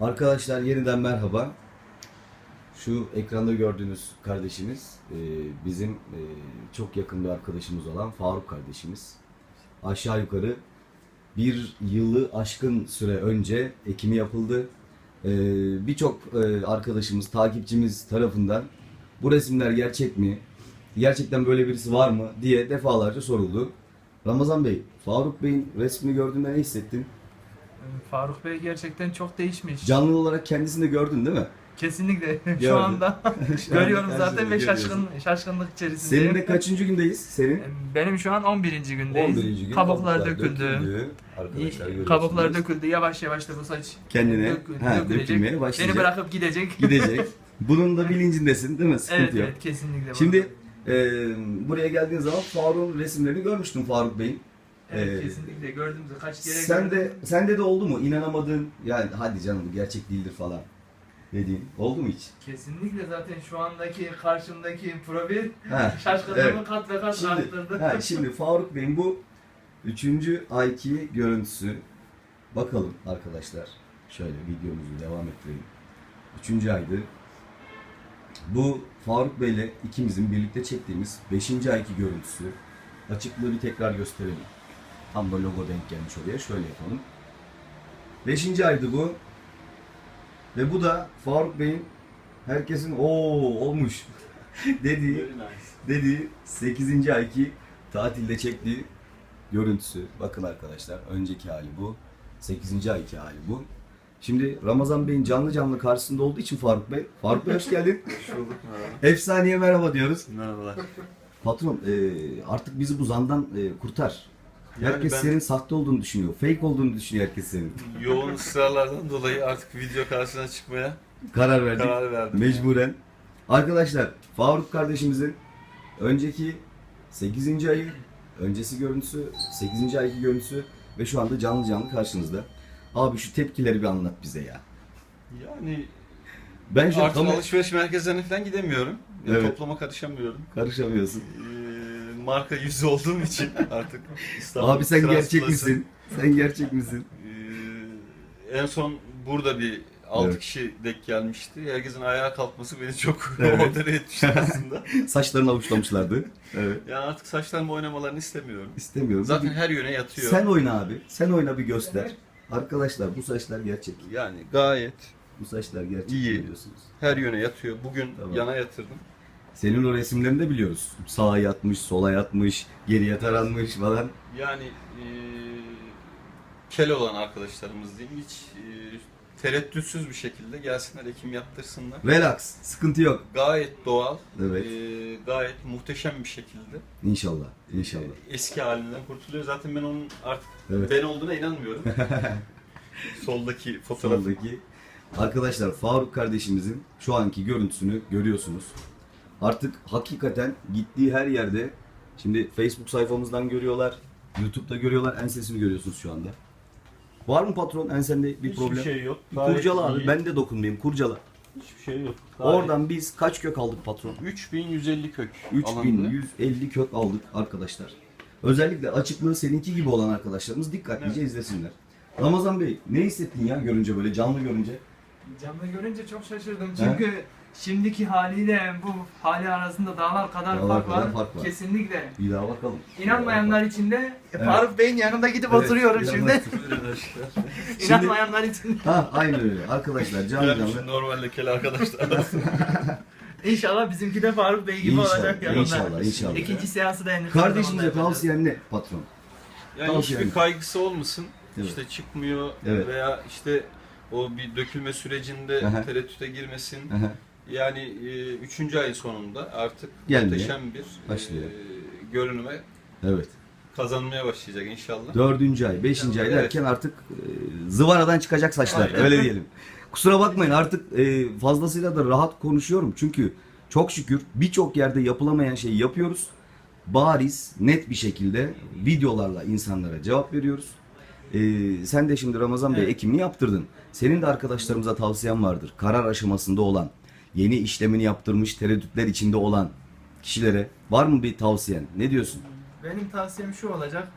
Arkadaşlar yeniden merhaba. Şu ekranda gördüğünüz kardeşimiz e, bizim e, çok yakın bir arkadaşımız olan Faruk kardeşimiz. Aşağı yukarı bir yılı aşkın süre önce ekimi yapıldı. E, Birçok arkadaşımız, takipçimiz tarafından bu resimler gerçek mi? Gerçekten böyle birisi var mı? diye defalarca soruldu. Ramazan Bey, Faruk Bey'in resmini gördüğünde ne hissettin? Faruk Bey gerçekten çok değişmiş. Canlı olarak kendisini de gördün değil mi? Kesinlikle Gördüm. şu anda görüyorum her zaten şeyi ve görüyorsun. şaşkın şaşkınlık içerisindeyim. Senin de kaçıncı gündeyiz? Senin? Benim şu an 11. gündeyiz. 11. gün. Kabuklar döküldü. Arkadaşlar görüyorsunuz. Kabuklar döküldü. Yavaş yavaş da bu saç Kendine dökü- ha, dökülmeye başlayacak. Beni bırakıp gidecek. Gidecek. Bunun da bilincindesin değil mi? Sıkıntı evet yok. evet kesinlikle. Şimdi e, buraya geldiğin zaman Faruk'un resimlerini görmüştüm Faruk Bey'in. Evet, e, kesinlikle gördüğümüzde kaç kere Sen de gördüm. sende de oldu mu? İnanamadığın yani hadi canım bu gerçek değildir falan dediğin oldu mu hiç? Kesinlikle zaten şu andaki karşımdaki profil Ha, şaşkınlığımı evet. kat ve kat Şimdi, arttırdı. ha, şimdi Faruk Bey'in bu üçüncü ayki görüntüsü. Bakalım arkadaşlar. Şöyle videomuzu devam ettirelim. Üçüncü aydı. Bu Faruk Bey'le ikimizin birlikte çektiğimiz beşinci ayki görüntüsü. Açıklığı bir tekrar gösterelim. Tam da logo denk gelmiş oraya. Şöyle yapalım. Beşinci aydı bu. Ve bu da Faruk Bey'in herkesin o olmuş dediği dediği 8. ayki tatilde çektiği görüntüsü. Bakın arkadaşlar önceki hali bu. 8. ayki hali bu. Şimdi Ramazan Bey'in canlı canlı karşısında olduğu için Faruk Bey. Faruk Bey hoş geldin. Hoş bulduk merhaba. Efsaneye merhaba diyoruz. Merhabalar. Patron e, artık bizi bu zandan e, kurtar. Yani herkes ben- senin sahte olduğunu düşünüyor. Fake olduğunu düşünüyor herkes senin. Yoğun ısrarlardan dolayı artık video karşısına çıkmaya Karar verdik. karar verdim. Mecburen. Arkadaşlar Faruk kardeşimizin önceki 8. ayı, öncesi görüntüsü, 8. ayki görüntüsü ve şu anda canlı canlı karşınızda. Abi şu tepkileri bir anlat bize ya. Yani Ben şu artık tam alışveriş merkezlerine falan gidemiyorum. Ya Evet. Toplama karışamıyorum. karışamıyorsun. Ee, marka yüzü olduğum için artık İstanbul Abi sen gerçek Plus'ın, misin? Sen gerçek misin? ee, en son burada bir 6 Evet. kişi denk gelmişti. Herkesin ayağa kalkması beni çok Evet. modere etmişti aslında. Saçlarını avuçlamışlardı. Evet. yani artık saçlarımı oynamalarını istemiyorum. İstemiyorum. Zaten her yöne yatıyor. Sen oyna abi. Sen oyna bir göster. Arkadaşlar bu saçlar gerçek. Yani gayet Bu saçlar gerçek İyi. biliyorsunuz. her yöne yatıyor. Bugün Tamam. yana yatırdım. Senin o resimlerini de biliyoruz. Sağa yatmış, sola yatmış, geriye taranmış falan. Yani e, kel olan arkadaşlarımız diyeyim hiç e, tereddütsüz bir şekilde gelsinler ekim yaptırsınlar. Relax, sıkıntı yok. Gayet doğal, Evet. e, gayet muhteşem bir şekilde İnşallah, inşallah. e, eski halinden kurtuluyor. Zaten ben onun artık Evet. ben olduğuna inanmıyorum. Soldaki fotoğraf. Soldaki. Arkadaşlar Faruk kardeşimizin şu anki görüntüsünü görüyorsunuz. Artık hakikaten gittiği her yerde şimdi Facebook sayfamızdan görüyorlar, YouTube'da görüyorlar, ensesini görüyorsunuz şu anda. Var mı patron ensende bir Hiçbir problem? şey yok. Bir Gayet kurcala abi iyi. ben de dokunmayayım kurcala. Hiçbir şey yok. Gayet Oradan biz kaç kök aldık patron? 3150 kök alındı. 3150 kök aldık arkadaşlar. Özellikle açıklığı seninki gibi olan arkadaşlarımız dikkatlice izlesinler. Ramazan Bey ne hissettin ya görünce böyle canlı görünce? Canlı görünce çok şaşırdım çünkü şimdiki haliyle bu hali arasında dağlar kadar Dağlar fark, kadar var. fark var. Kesinlikle. Bir daha bakalım. İnanmayanlar için de Evet. Faruk Bey'in yanında gidip Evet, oturuyorum şimdi. daha- İnanmayanlar için. Ha aynen öyle arkadaşlar canlı Yani şu canlı. normalde kel arkadaşlar. İnşallah bizimki de Faruk Bey gibi İnşallah, olacak yanında. inşallah, inşallah. İkinci seansı da henüz Kardeşimize zamanda yapacağız. tavsiyen ne patron? Yani Tavsiye hiçbir ederim. kaygısı olmasın. Evet. İşte çıkmıyor Evet. veya işte o bir dökülme sürecinde Aha. tereddüte girmesin. Aha, Yani e, üçüncü ay sonunda artık Gelmeye muhteşem bir başlıyor. e, görünüme evet. kazanmaya başlayacak inşallah. Dördüncü ay, beşinci ay Evet. derken artık e, zıvanadan çıkacak saçlar. Aynen. Öyle diyelim. Kusura bakmayın artık e, fazlasıyla da rahat konuşuyorum. Çünkü çok şükür birçok yerde yapılamayan şeyi yapıyoruz. Bariz, net bir şekilde videolarla insanlara cevap veriyoruz. E, sen de şimdi Ramazan Bey Evet. ekimini yaptırdın. Senin de arkadaşlarımıza tavsiyen vardır. Karar aşamasında olan, yeni işlemini yaptırmış tereddütler içinde olan kişilere var mı bir tavsiyen? Ne diyorsun? Benim tavsiyem şu olacak.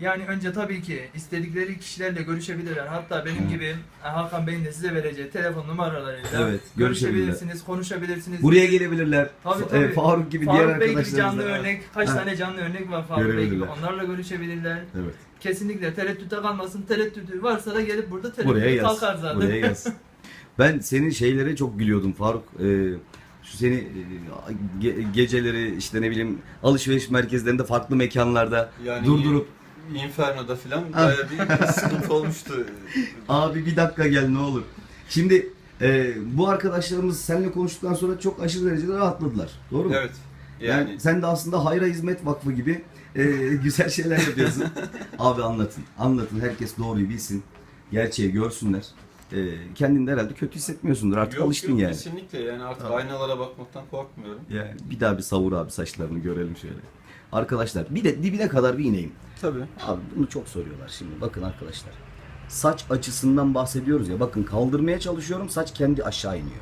Yani önce tabii ki istedikleri kişilerle görüşebilirler. Hatta benim Hı. gibi e, Hakan Bey'in de size vereceği telefon numaralarıyla Evet, görüşebilirsiniz, konuşabilirsiniz. Buraya gelebilirler. Tabii, Fa- tabii. e, Faruk gibi Faruk diğer Bey gibi canlı örnek, kaç Ha. tane canlı örnek var Faruk Bey gibi. Onlarla görüşebilirler. Evet. Kesinlikle tereddüte kalmasın. Tereddütü varsa da gelip burada yaz. kalkar zaten. Buraya yaz. Ben senin şeylere çok gülüyordum Faruk. Ee, şu seni e, ge- geceleri işte ne bileyim alışveriş merkezlerinde farklı mekanlarda Yani durdurup Inferno'da falan bayağı bir sıkıntı olmuştu. abi bir dakika gel ne olur. Şimdi e, bu arkadaşlarımız seninle konuştuktan sonra çok aşırı derecede rahatladılar. Doğru mu? Evet. Yani, Yani sen de aslında Hayra Hizmet Vakfı gibi e, güzel şeyler yapıyorsun. Abi anlatın. Anlatın. Herkes doğruyu bilsin. Gerçeği görsünler. E, kendini de herhalde kötü hissetmiyorsundur. Artık yok, alıştın yok, yani. Kesinlikle yani artık Tamam. aynalara bakmaktan korkmuyorum. Yani bir daha bir savur abi saçlarını görelim şöyle. Arkadaşlar bir de dibine kadar bir ineyim. Tabii. Abi bunu çok soruyorlar şimdi. Bakın arkadaşlar. Saç açısından bahsediyoruz ya. Bakın kaldırmaya çalışıyorum. Saç kendi aşağı iniyor.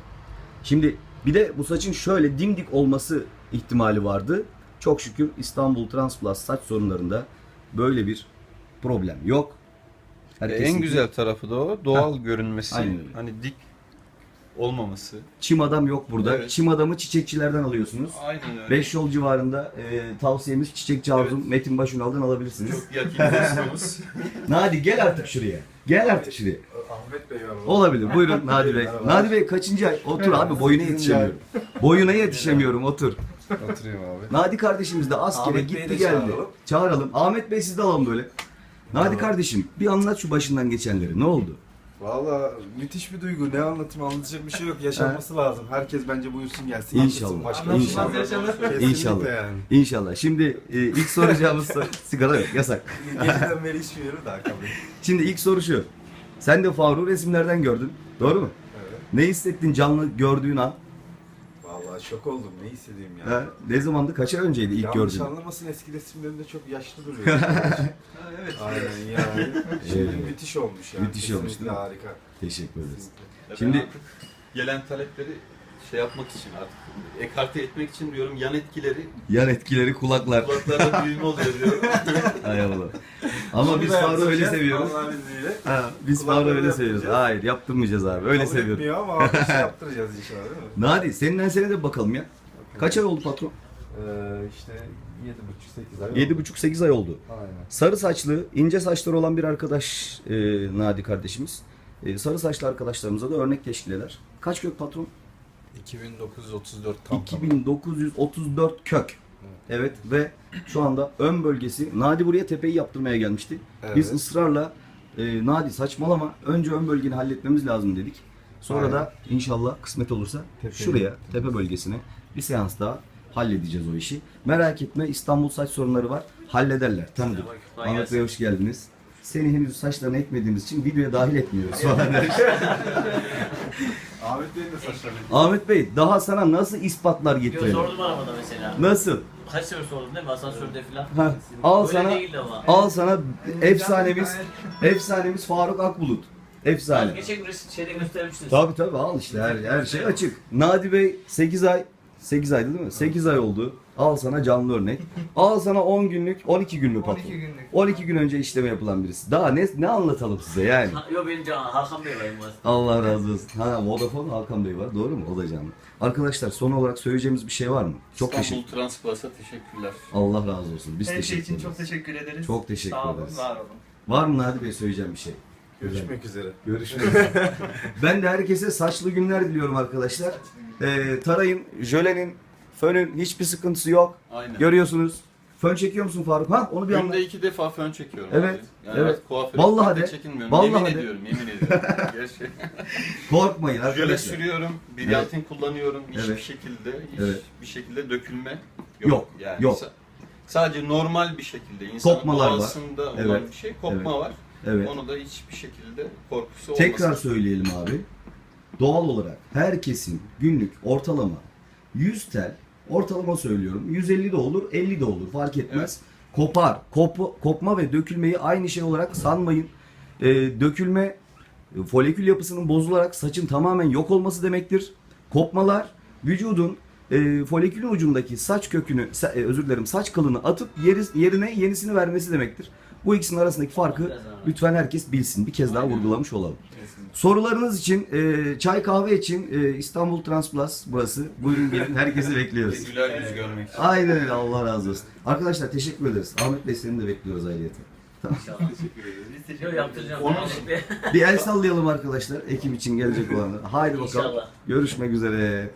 Şimdi bir de bu saçın şöyle dimdik olması ihtimali vardı. Çok şükür İstanbul Transplus saç sorunlarında böyle bir problem yok. Herkesin- en güzel tarafı da o. Doğal görünmesi. Aynen öyle. Hani dik olmaması. Çim adam yok burada. Evet. Çim adamı çiçekçilerden alıyorsunuz. Aynen öyle. Beş yol civarında e, tavsiyemiz Çiçekçi Arzum Evet. Metin Başunal'dan alabilirsiniz. Çok yakın dostumuz. Nadi gel artık şuraya. Gel artık şuraya. Ahmet Bey var. Olabilir. Buyurun Nadi Bey. Nadi Bey kaçıncı ay? Otur abi boyuna yetişemiyorum. Boyuna yetişemiyorum otur. Oturayım abi. Nadi kardeşimiz de askere Ahmet Bey'i gitti de geldi. çağıralım. Çağıralım. Ahmet Bey siz de alalım böyle. Nadi kardeşim bir anlat şu başından geçenleri. Ne oldu? Valla müthiş bir duygu. Ne anlatayım anlatacak bir şey yok. Yaşanması lazım. Herkes bence buyursun gelsin. İnşallah. anlatsın başka bir şey yok. yaşanır. Kesinlikle İnşallah. yani. İnşallah. Şimdi e, ilk soracağımız soru sigara yok yasak. Geceden beri içmiyorum da Bey. Şimdi ilk soru şu. Sen de Faruk'u resimlerden gördün. Doğru mu? Evet. Ne hissettin canlı gördüğün an? Şok oldum. Ne hissedeyim ya. Ha, ne zamandı? Kaç ay önceydi ilk Yanlış gördüğün? anlamasın eski resimlerinde çok yaşlı duruyor. evet. Aynen yani. Şimdi Evet. müthiş olmuş yani. Müthiş olmuş, Kesinlikle değil mi? harika. Teşekkür ederiz. Kesinlikle. Şimdi- artık gelen talepleri şey yapmak için artık ekarte etmek için diyorum yan etkileri Yan etkileri kulaklar. kulaklarda büyüme oluyor diyorum. Hay Allah. Ama biz Faruk'u öyle seviyoruz. Allah'ın izniyle. Ha, biz Faruk'u öyle seviyoruz. Hayır yaptırmayacağız abi. Öyle Kabul seviyoruz. etmiyor ama şey yaptıracağız inşallah değil mi? Nadi senin ensene de bakalım ya. Kaç ay oldu patron? Ee, işte 7,5-8 ay oldu. 7,5-8 ay oldu. Aynen. Sarı saçlı, ince saçları olan bir arkadaş e, Nadi kardeşimiz. E, sarı saçlı arkadaşlarımıza da örnek teşkil eder. Kaç kök patron? 2934 tam 2934 kök. Evet ve şu anda ön bölgesi Nadi buraya tepeyi yaptırmaya gelmişti. Biz Evet. ısrarla e, Nadi saçmalama önce ön bölgeni halletmemiz lazım dedik. Sonra Aynen. da inşallah kısmet olursa Tepeyi şuraya tepe bölgesine bir seans daha halledeceğiz o işi. Merak etme İstanbul saç sorunları var. Hallederler. Tanıdık. Ahmet Bey hoş geldiniz. Seni henüz saçlarına ekmediğimiz için videoya dahil etmiyoruz. Ahmet Bey'in de saçları. Ahmet Bey daha sana nasıl ispatlar Yo, getirelim? sordum arabada mesela. Nasıl? Kaç sefer sordum değil mi? Asansörde falan. Ha, al Öyle sana değildi ama. al sana efsanemiz efsanemiz Faruk Akbulut. Efsane. Geçen gün resim- şeyde göstermiştiniz. Tabii tabii al işte her, her şey açık. Nadi Bey 8 ay 8 aydı değil mi? 8 ay oldu. Al sana canlı örnek. Al sana 10 günlük 12 günlük 12 patron. günlük. 12 gün önce işleme yapılan birisi. Daha ne ne anlatalım size yani? Ha, Yo benim can Hakan Bey var benim aslında. Allah razı olsun. Ha Vodafone Hakan Bey var. Doğru mu? O da canlı. Arkadaşlar son olarak söyleyeceğimiz bir şey var mı? Çok teşekkür. İstanbul Transplus'a teşekkürler. Allah razı olsun. Biz Her şey teşekkür için ederiz. çok teşekkür ederiz. Çok teşekkür Sağ olun, ederiz. var olun. Var mı Nadi Bey söyleyeceğim bir şey? Görüşmek üzere. Görüşmek üzere. ben de herkese saçlı günler diliyorum arkadaşlar. Ee, tarayın, jölenin, fönün hiçbir sıkıntısı yok. Aynen. Görüyorsunuz. Fön çekiyor musun Faruk? Ha onu bir. Günde iki defa fön çekiyorum. Evet, Abi. Yani evet. artık kuaföre Vallahi de. çekinmiyorum. Vallahi yemin de. ediyorum, yemin ediyorum. Gerçekten. Korkmayın Jöle arkadaşlar. sürüyorum, brilyantin kullanıyorum. Hiçbir Evet. şekilde, Evet. hiçbir şekilde dökülme yok. Yok, Yani yok. sa- sadece normal bir şekilde insanın Kopmalar var. doğasında olan Evet. bir şey kopma var. Evet. Onu da hiçbir şekilde korkusu Tekrar olmasın. söyleyelim abi. Doğal olarak herkesin günlük ortalama 100 tel ortalama söylüyorum. 150 de olur, 50 de olur fark etmez. Kopar. Kop, kopma ve dökülmeyi aynı şey olarak sanmayın. Ee, dökülme e, folikül yapısının bozularak saçın tamamen yok olması demektir. Kopmalar vücudun e, folikülün ucundaki saç kökünü, sa- e, özür dilerim saç kılını atıp yeri, yerine yenisini vermesi demektir. Bu ikisinin arasındaki farkı lütfen herkes bilsin. Bir kez daha vurgulamış olalım. Sorularınız için, e, çay kahve için e, İstanbul Transplus burası. Buyurun gelin herkesi bekliyoruz. Güler yüz görmek için. Aynen öyle Allah razı olsun. Arkadaşlar teşekkür ederiz. Ahmet Bey seni de bekliyoruz ayrıyeten. İnşallah. Yok yaptıracağım. Onun- Kesinlikle. Bir el sallayalım arkadaşlar ekip için gelecek olanlar. Haydi bakalım. İnşallah. Görüşmek üzere.